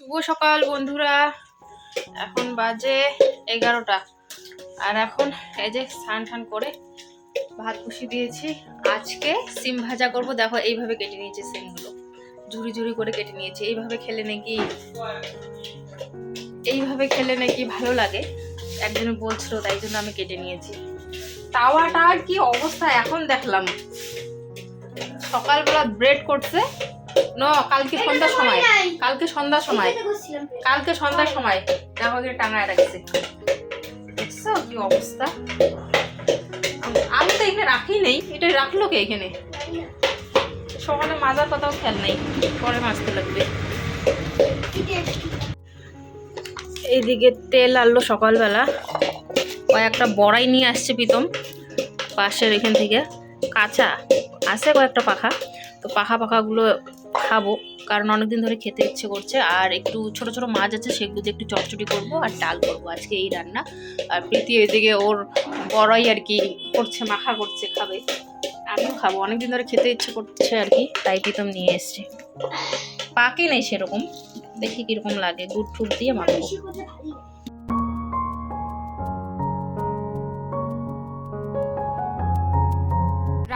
শুভ সকাল, বন্ধুরা। এখন বাজে এগারোটা। আর এখন এই যে স্নান টান করে ভাত বসিয়ে দিয়েছি। আজকে সিম ভাজা করব। দেখো, এইভাবে কেটে নিয়েছি সিমগুলো। ঝুড়ি ঝুড়ি করে কেটে নিয়েছি। এইভাবে খেলে নাকি এইভাবে খেলে নাকি ভালো লাগে। একজনে বলছিল, তাই জন্য আমি কেটে নিয়েছি। তাওয়াটার কি অবস্থা? এখন দেখলাম। সকালবেলা ব্রেড করছে। ন কালকে সন্ধ্যার সময়। কালকে সন্ধ্যার সময়। কালকে সন্ধ্যার সময়। দেখো এখানে টাঙায় রাখছে। দেখছ কি অবস্থা? আমি তো এখানে রাখি নেই। এটা রাখল কে এখানে? সকালে মাজার কথাও খেয়াল নেই। পরে মাজতে লাগবে। এইদিকে তেল আনলো সকালবেলা। কয়েকটা বড়াই নিয়ে আসছে প্রীতম। পাশের এখান থেকে। কাঁচা। আছে কয়েকটা পাখা। তো পাখা পাখাগুলো খাব, কারণ অনেকদিন ধরে খেতে ইচ্ছে করছে। আর একটু ছোট ছোট মাছ আছে, সেগুলো একটু চটচটি করব আর ডাল করব আজকে এই রান্না। আর প্রীতি এদিকে ওর বড়াই আর কি করছে, মাখা করছে, খাবে। আমিও খাব, অনেকদিন ধরে খেতে ইচ্ছে করছে আর কি, তাই প্রীতম নিয়ে এসছে। পাকে নেই সেরকম, দেখি কীরকম লাগে, গুড় টুট দিয়ে মাখবো।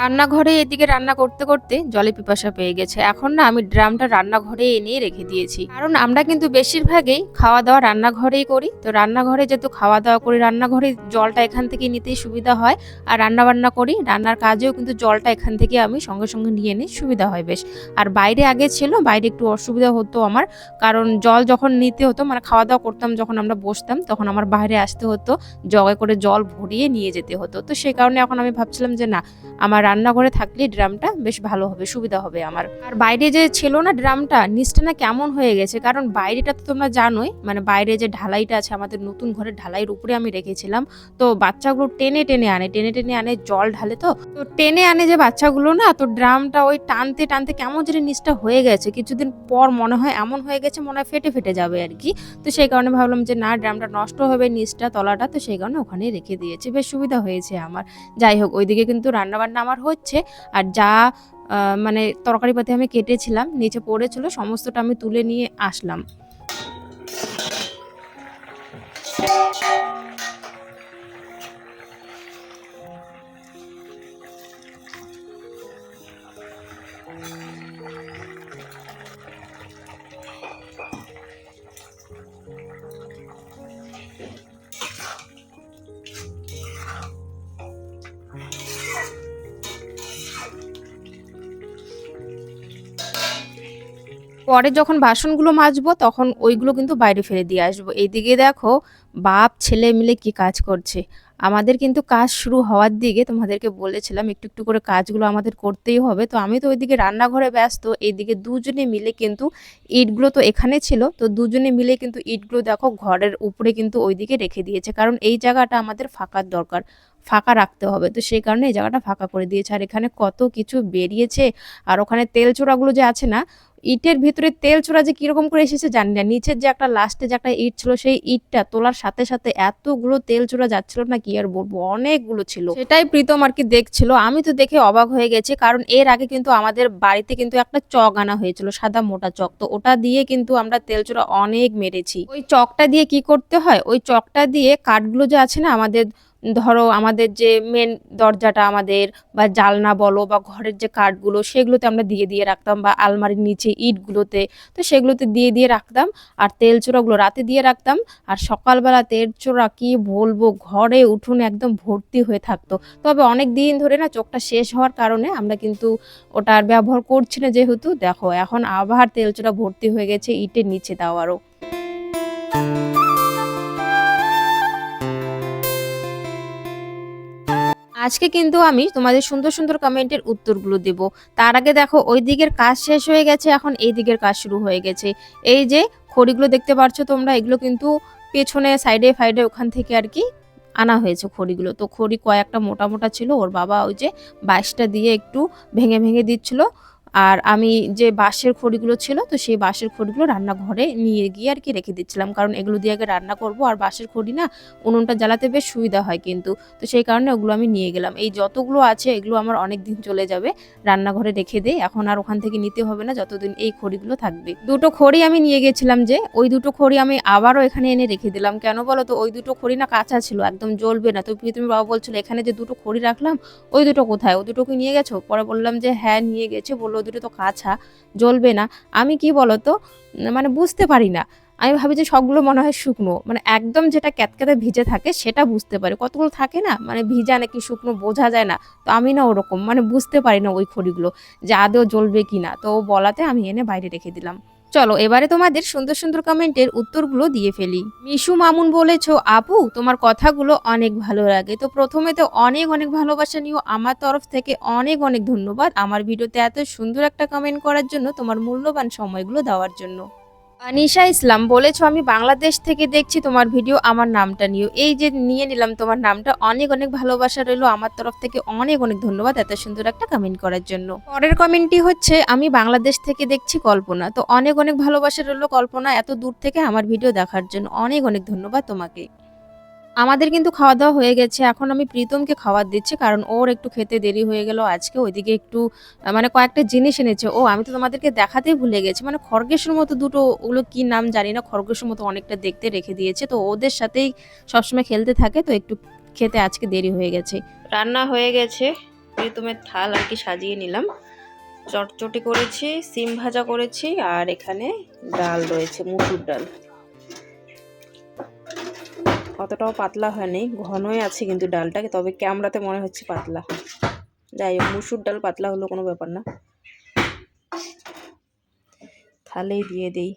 রান্নাঘরে এদিকে রান্না করতে করতে জলে পিপাসা পেয়ে গেছে। এখন না আমি ড্রামটা রান্নাঘরে এনে রেখে দিয়েছি। কারণ আমরা কিন্তু বেশিরভাগই খাওয়া দাওয়া রান্নাঘরেই করি। তো রান্নাঘরে যেহেতু খাওয়া দাওয়া করি, রান্নাঘরে জলটা এখান থেকে নিতেই সুবিধা হয়। আর রান্না বান্না করি, রান্নার কাজেও কিন্তু জলটা এখান থেকে আমি সঙ্গে সঙ্গে নিয়ে নিই সুবিধা হয় বেশ। আর বাইরে আগে ছিল, বাইরে একটু অসুবিধা হতো আমার। কারণ জল যখন নিতে হতো মানে খাওয়া দাওয়া করতাম যখন আমরা বসতাম, তখন আমার বাইরে আসতে হতো, জগে করে জল ভরিয়ে নিয়ে যেতে হতো। তো সেই কারণে এখন আমি ভাবছিলাম যে না, আমার রান্নাঘরে থাকলে ড্রামটা বেশ ভালো হবে, সুবিধা হবে আমার। আর বাইরে যে ছিল না ড্রামটা, নিচটা না কেমন হয়ে গেছে? কারণ বাইরেটা তো তোমরা জানোই মানে বাইরে যে ঢালাইটা আছে, আমাদের নতুন ঘরের ঢালাইয়ের উপরে আমি রেখেছিলাম। তো বাচ্চাগুলো টেনে টেনে আনে, টেনে টেনে আনে, জল ঢালে তো। তো টেনে আনে যে বাচ্চাগুলো না, তো ড্রামটা ওই টানতে টানতে কেমন যেন নিচটা হয়ে গেছে। কিছুদিন পর মনে হয় এমন হয়ে গেছে, মনে হয় ফেটে ফেটে যাবে আর কি। তো সেই কারণে ভাবলাম যে না, ড্রামটা নষ্ট হবে নিচটা, তলাটা, তো সেই কারণে ওখানেই রেখে দিয়েছি। বেশ সুবিধা হয়েছে আমার। যাই হোক, ওইদিকে কিন্তু রান্নাবান্না আমার হচ্ছে আর যা মানে তরকারি পাতি আমি কেটেছিলাম, নিচে পড়েছিল, সমস্তটা আমি তুলে নিয়ে আসলাম। পরে যখন বাসনগুলো মাজবো, তখন ওইগুলো কিন্তু বাইরে ফেলে দিয়ে আসব। এইদিকে দেখো, বাপ, ছেলে মিলে কি কাজ করছে। আমাদের কিন্তু কাজ শুরু হওয়ার দিকে তোমাদেরকে বলেছিলাম, একটু একটু করে কাজগুলো আমাদের করতেই হবে। তো আমি তো ওইদিকে রান্নাঘরে ব্যস্ত, এইদিকে দুজনে মিলে কিন্তু ইটগুলো তো এখানে ছিল। তো দুজনে মিলে কিন্তু ইটগুলো দেখো, ঘরের উপরে কিন্তু ওইদিকে রেখে দিয়েছে। কারণ এই জায়গাটা আমাদের ফাঁকার দরকার। ফাঁকা রাখতে হবে। তো সেই কারণে এই জায়গাটা ফাঁকা করে দিয়েছে। আর এখানে কত কিছু বেরিয়েছে আর ওখানে তেল চোরাগুলো যে আছে না, ইটের ভিতরে তেল চোরা যে কীরকম করে এসেছে জানি না। নিচের যে একটা লাস্টে যে একটা ইট ছিল, সেই ইটটা তোলার সাথে সাথে এতগুলো তেল চোরা যাচ্ছিল না কি আর বলব, অনেকগুলো ছিল। সেটাই প্রীতম আর কি দেখছিল। আমি তো দেখে অবাক হয়ে গেছি, কারণ এর আগে কিন্তু আমাদের বাড়িতে কিন্তু একটা চক আনা হয়েছিল, সাদা মোটা চক। তো ওটা দিয়ে কিন্তু আমরা তেল চোরা অনেক মেরেছি। ওই চকটা দিয়ে কি করতে হয়? ওই চকটা দিয়ে কাঠগুলো যে আছে না, আমাদের ধরো আমাদের যে মেন দরজাটা আমাদের বা জালনা বলো বা ঘরের যে কাঠগুলো সেগুলোতে আমরা দিয়ে দিয়ে রাখতাম বা আলমারির নিচে ইটগুলোতে। তো সেগুলোতে দিয়ে দিয়ে রাখতাম আর তেল চোরাগুলো রাতে দিয়ে রাখতাম। আর সকালবেলা তেল চোরা কি বলব, ঘরে উঠোনে একদম ভর্তি হয়ে থাকতো। তবে অনেক দিন ধরে না চোখটা শেষ হওয়ার কারণে আমরা কিন্তু ওটা আর ব্যবহার করছি না যেহেতু। দেখো, এখন আবার তেল চোরা ভর্তি হয়ে গেছে ইটের নিচে দাও আরও আজকে কিন্তু আমি তোমাদের সুন্দর সুন্দর কমেন্টের উত্তরগুলো দেব। তার আগে দেখো, ওই দিকের কাজ শেষ হয়ে গেছে, এখন এই দিকের কাজ শুরু হয়ে গেছে। এই যে খড়িগুলো দেখতে পাচ্ছ তোমরা, এগুলো কিন্তু পেছনে সাইডে ফাইডে ওখান থেকে আর কি আনা হয়েছে খড়িগুলো। তো খড়ি কয়েকটা মোটা মোটা ছিল, ওর বাবা ওই যে বাইশটা দিয়ে একটু ভেঙে ভেঙে দিচ্ছিল। আর আমি যে বাঁশের খড়িগুলো ছিল, তো সেই বাঁশের খড়িগুলো রান্নাঘরে নিয়ে গিয়ে আর কি রেখে দিচ্ছিলাম। কারণ এগুলো দিয়ে আগে রান্না করব, আর বাঁশের খড়ি না উনুনটা জ্বালাতে বেশ সুবিধা হয় কিন্তু। তো সেই কারণে ওগুলো আমি নিয়ে গেলাম। এই যতগুলো আছে, এগুলো আমার অনেক দিন চলে যাবে রান্নাঘরে রেখে দেই। এখন আর ওখান থেকে নিতে হবে না, যতদিন এই খড়িগুলো থাকবে। দুটো খড়ি আমি নিয়ে গেছিলাম যে, ওই দুটো খড়ি আমি আবারও এখানে এনে রেখে দিলাম। কেন বলো তো, ওই দুটো খড়ি না কাঁচা ছিল, একদম জ্বলবে না। তো প্রীতমের বাবা বলছিল, এখানে যে দুটো খড়ি রাখলাম, ওই দুটো কোথায়? ওই দুটো কি নিয়ে গেছো? পরে বললাম যে হ্যাঁ নিয়ে গেছে। বলল দুটো তো কাঁচা জ্বলবে না। আমি কি বলো তো মানে বুঝতে পারি না। আমি ভাবি যে সবগুলো মনে হয় শুকনো। মানে একদম যেটা ক্যাতক্যাতে ভিজে থাকে সেটা বুঝতে পারি। কতগুলো থাকে না? মানে ভিজা নাকি শুকনো বোঝা যায় না। তো আমি না ওরকম। মানে বুঝতে পারি না ওই খড়িগুলো যে আদেও জ্বলবে কি না তো ও বলাতে আমি এনে বাইরে রেখে দিলাম। চলো এবারে তোমাদের সুন্দর সুন্দর কমেন্টের উত্তরগুলো দিয়ে ফেলি। মিশু মামুন বলেছ, আপু, তোমার কথাগুলো অনেক ভালো লাগে। তো প্রথমে তো অনেক অনেক ভালোবাসা নিও। আমার তরফ থেকে অনেক অনেক ধন্যবাদ আমার ভিডিওতে এত সুন্দর একটা কমেন্ট করার জন্য, তোমার মূল্যবান সময়গুলো দেওয়ার জন্য। আনিশা ইসলাম বলেছ, আমি বাংলাদেশ থেকে দেখছি তোমার ভিডিও, আমার নামটা নিও। এই যে নিয়ে নিলাম তোমার নামটা, অনেক অনেক ভালোবাসা রইল। আমার তরফ থেকে অনেক অনেক ধন্যবাদ এত সুন্দর একটা কমেন্ট করার জন্য। পরের কমেন্টটি হচ্ছে, আমি বাংলাদেশ থেকে দেখছি কল্পনা। তো অনেক অনেক ভালোবাসা রইল কল্পনা, এত দূর থেকে আমার ভিডিও দেখার জন্য। অনেক অনেক ধন্যবাদ তোমাকে। আমাদের কিন্তু খাওয়া দাওয়া হয়ে গেছে। এখন আমি প্রীতমকে খাবার দিচ্ছি, কারণ ওর একটু খেতে দেরি হয়ে গেল। আজকে ওইদিকে একটু মানে কয়েকটা জিনিস এনেছে। ও, আমি তো তোমাদেরকে দেখাতেই ভুলে গেছি। মানে খরগোশের মতো দুটো, ওগুলো কি নাম জানি না, খরগোশের মতো অনেকটা দেখতে রেখে দিয়েছে। তো ওদের সাথেই সবসময় খেলতে থাকে, তো একটু খেতে আজকে দেরি হয়ে গেছে। রান্না হয়ে গেছে। প্রীতমের থাল আর কি সাজিয়ে নিলাম। চটচটি করেছি, সিম ভাজা করেছি, আর এখানে ডাল রয়েছে, মুসুর ডাল। অতটাও পাতলা হয়নি, ঘনই আছে কিন্তু ডালটাকে, তবে ক্যামেরাতে মনে হচ্ছে পাতলা। যাই হোক, মুসুর ডাল পাতলা হলো কোনো ব্যাপার না। থালেই দিয়ে দেই।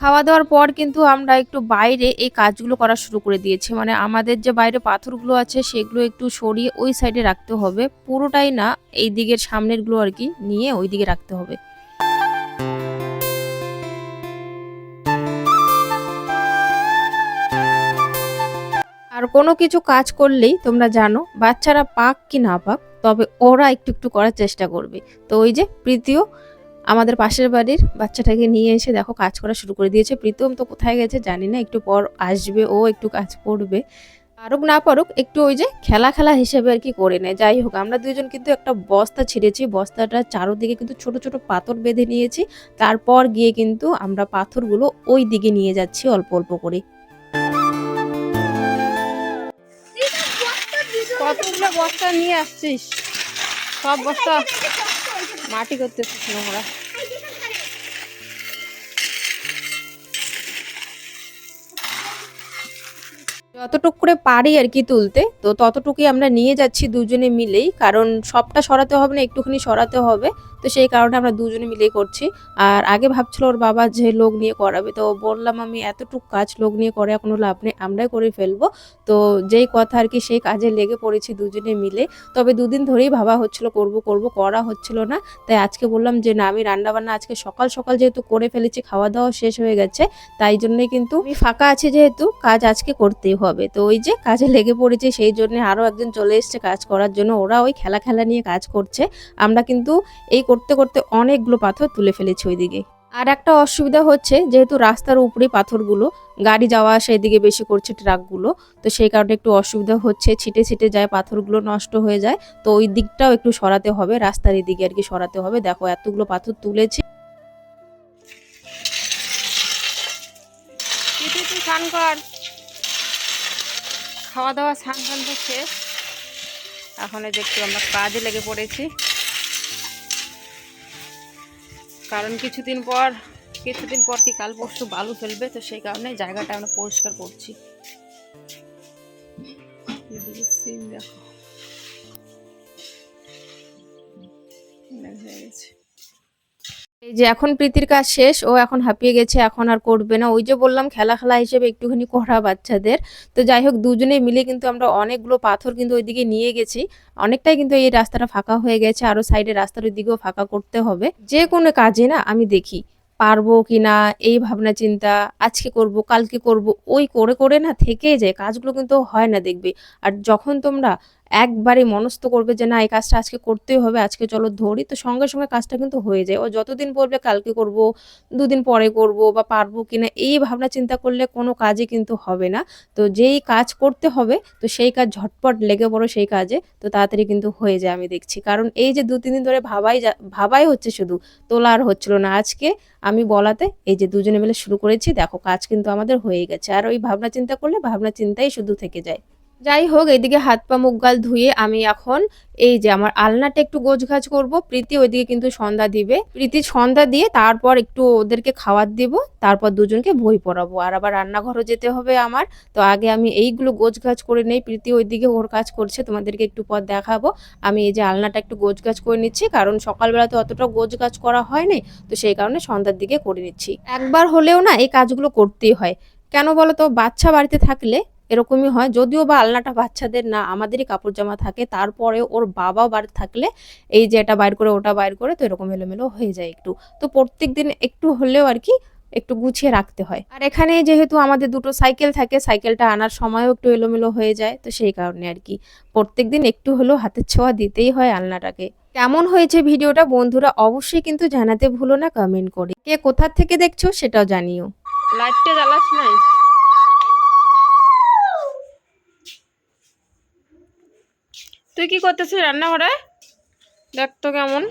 খাওয়া দাওয়ার পর কিন্তু আমরা একটু বাইরে এই কাজগুলো করা শুরু করে দিয়েছি। মানে আমাদের যে বাইরে পাথরগুলো আছে, সেগুলো একটু সরিয়ে ওই সাইডে রাখতে হবে। পুরোটাই না, এই দিকের সামনেরগুলো আর কি, নিয়ে ওই দিকে রাখতে হবে। আর কোনো কিছু কাজ করলেই তোমরা জানো বাচ্চারা পাক কি না পাক, তবে ওরা একটু একটু করার চেষ্টা করবে। তো ওই যে প্রীতিও আমাদের পাশের বাড়ির বাচ্চাটাকে নিয়ে এসে দেখো কাজ করা শুরু করে দিয়েছে। প্রীতম তো কোথায় গেছে জানি না, একটু পর আসবে, ও একটু কাজ করবে। পারুক না পারুক, একটু ওই যে খেলা খেলা হিসেবে আর কি করে নেয়। যাই হোক, আমরা দুজন কিন্তু একটা বস্তা ছিঁড়েছি, বস্তাটা চারোদিকে কিন্তু ছোট ছোট পাথর বেঁধে নিয়েছি। তারপর গিয়ে কিন্তু আমরা পাথরগুলো ওই দিকে নিয়ে যাচ্ছি অল্প অল্প করে। কতগুলো বস্তা নিয়ে আসছিস। সব বস্তা মাটি করতেছিস যতটুকু করে পারি আর কি তুলতে, তো ততটুকুই আমরা নিয়ে যাচ্ছি দুজনে মিলেই, কারণ সবটা সরাতে হবে না, একটুখানি সরাতে হবে। তো সেই কারণে আমরা দুজনে মিলেই করছি। আর আগে ভাবছিল ওর বাবা যে লোক নিয়ে করাবে, তো বললাম আমি এতটুকু কাজ লোক নিয়ে করে কোনো লাভ নেই, আমরাই করে ফেলব। তো যেই কথা আর কি সেই কাজে লেগে পড়েছি দুজনে মিলে। তবে দুদিন ধরেই ভাবা হচ্ছিল করব করব, করা হচ্ছিল না। তাই আজকে বললাম যে, না, আমি রান্না বান্না আজকে সকাল সকাল যেহেতু করে ফেলেছি খাওয়া দাওয়া শেষ হয়ে গেছে, তাই জন্যই কিন্তু আমি ফাঁকা আছি যেহেতু কাজ আজকে করতেই হবে। তো ওই যে কাজে লেগে পড়েছে, সেই জন্য আরও একজন চলে এসছে কাজ করার জন্য। ওরা ওই খেলা খেলা নিয়ে কাজ করছে। আমরা কিন্তু এই করতে করতে অনেকগুলো পাথর তুলে ফেলেছি ওইদিকে। আর একটা অসুবিধা হচ্ছে, যেহেতু রাস্তার উপরেই পাথরগুলো, গাড়ি যাওয়া আসা এদিকে বেশি করছে ট্রাকগুলো, তো সেই কারণে একটু অসুবিধা হচ্ছে, ছিটে ছিটে যায়, পাথরগুলো নষ্ট হয়ে যায়, তো ওই দিকটাও একটু সরাতে হবে, রাস্তার এদিকে আর কি সরাতে হবে। দেখো, এতগুলো পাথর তুলেছি। খাওয়া দাওয়া, স্নান শেষ। এখন যে একটু আমরা কাজে লেগে পড়েছি। কারণ কিছুদিন পর কিছুদিন পর কি কাল পরশু বালু ফেলবে তো সেই কারণে জায়গাটা আমরা পরিষ্কার করছি। দেখো। হয়ে গেছে। এই যে এখন প্রীতির কাজ শেষ, ও এখন হাঁপিয়ে গেছে, এখন আর করবে না। ওই যে বললাম খেলা খেলা হিসেবে একটুখানি করা বাচ্চাদের। তো যাই হোক দুজনে মিলে কিন্তু আমরা অনেকগুলো পাথর কিন্তু ওইদিকে নিয়ে গেছি। অনেকটাই কিন্তু এই রাস্তাটা ফাঁকা হয়ে গেছে, আরও সাইডে রাস্তার ওইদিকেও ফাঁকা করতে হবে। যে কোনো কাজে না আমি দেখি, পারব কি না, এই ভাবনা চিন্তা, আজকে করব, কালকে করব, ওই করে করে না থেকেই যায়, কাজগুলো কিন্তু হয় না দেখবে। আর যখন তোমরা একবারে মনস্থ করবে যে না, এই কাজটা আজকে করতেই হবে, আজকে চলো ধরি। তো সঙ্গে সঙ্গে কাজটা কিন্তু হয়ে যায়। ও যতদিন বলবে কালকে করব, দুদিন পরে করব বা পারব কিনা, এই ভাবনা চিন্তা করলে কোনো কাজই কিন্তু হবে না। তো যেই কাজ করতে হবে, তো সেই কাজ ঝটপট লেগে পড়ো সেই কাজে, তো তাড়াতাড়ি কিন্তু হয়ে যায় আমি দেখছি। কারণ এই যে দু তিন দিন ধরে ভাবাই ভাবাই হচ্ছে শুধু, তোলা আর হচ্ছিল না। আজকে আমি বলাতে এই যে দুজনে মিলে শুরু করেছি, দেখো কাজ কিন্তু আমাদের হয়ে গেছে। আর ওই ভাবনা চিন্তা করলে ভাবনা চিন্তাই শুধু থেকে যায়। যাই হোক এইদিকে হাত পা, মুখ, গাল ধুয়ে আমি এখন এই যে আমার আলনাটা একটু গোছগাছ করব। প্রীতি ওইদিকে কিন্তু সন্ধ্যা দিবে। প্রীতি সন্ধ্যা দিয়ে তারপর একটু ওদেরকে খাবার দিব। তারপর দুজনকে বই পড়াবো। আর আবার রান্নাঘরও যেতে হবে আমার। তো আগে আমি এইগুলো গোছগাছ করে নেই। প্রীতি ওইদিকে ওর কাজ করছে, তোমাদেরকে একটু পর দেখাবো। আমি এই যে আলনাটা একটু গোছগাছ করে নিচ্ছি, কারণ সকালবেলা তো অতটা গোছগাছ করা হয়নি তো সেই কারণে সন্ধ্যার দিকে করে নিচ্ছি। একবার হলেও না এই কাজগুলো করতেই হয়। কেন বলো তো বাচ্চা বাড়িতে থাকলে এরকমই হয়। যদিও বা আলনাটা বাচ্চাদের না, আমাদেরই কাপড় জামা থাকে তারপরে ওর বাবা বাড়ি থাকলে এই যে এটা বাইর করে, ওটা বাইর করে, তো এরকম এলোমেলো হয়ে যায় একটু। তো প্রত্যেক দিন একটু হলেও আর কি একটু গুছিয়ে রাখতে হয়। আর এখানে যেহেতু আমাদের দুটো সাইকেল থাকে, সাইকেলটা আনার সময়ও একটু এলোমেলো হয়ে যায়, তো সেই কারণে আর কি। প্রত্যেক দিন একটু হলেও হাতের ছোঁয়া দিতেই হয় আলনাটাকে। কেমন হয়েছে ভিডিওটা বন্ধুরা অবশ্যই কিন্তু জানাতে ভুলো না কমেন্ট করে। কে কোথার থেকে দেখছ সেটাও জানিও। লাইটটা জ্বালাস নাই? তুই কি করতেছিস রান্নাঘরে? দেখ তো কেমন।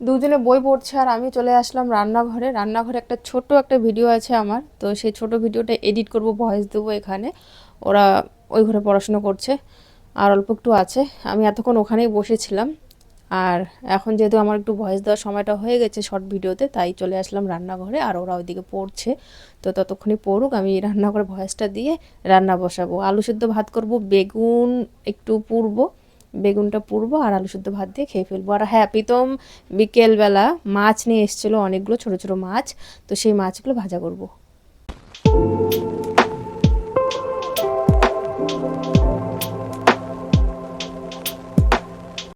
দুজনে বই পড়ছে আর আমি চলে আসলাম রান্নাঘরে। রান্নাঘরে একটা ছোট একটা ভিডিও আছে আমার। তো সেই ছোট ভিডিওটা এডিট করব, ভয়েস দেবো এখানে। ওরা ওই ঘরে পড়াশুনো করছে। আর অল্প একটু আছে। আমি এতক্ষণ ওখানেই বসেছিলাম। আর এখন যেহেতু আমার একটু ভয়েস দেওয়ার সময়টা হয়ে গেছে শর্ট ভিডিওতে তাই চলে আসলাম রান্নাঘরে আর ওরা ওইদিকে পড়ছে। তো ততক্ষণই পড়ুক, আমি রান্নাঘরে ভয়েসটা দিয়ে রান্না বসাবো। আলু সেদ্ধ ভাত করব, বেগুন একটু পুরবো বেগুনটা পুরবো আর আলু সেদ্ধ ভাত দিয়ে খেয়ে ফেলব। আর হ্যাঁ প্রীতম বিকেলবেলা মাছ নিয়ে এসেছিল অনেকগুলো, ছোট ছোট মাছ। তো সেই মাছগুলো ভাজা করব।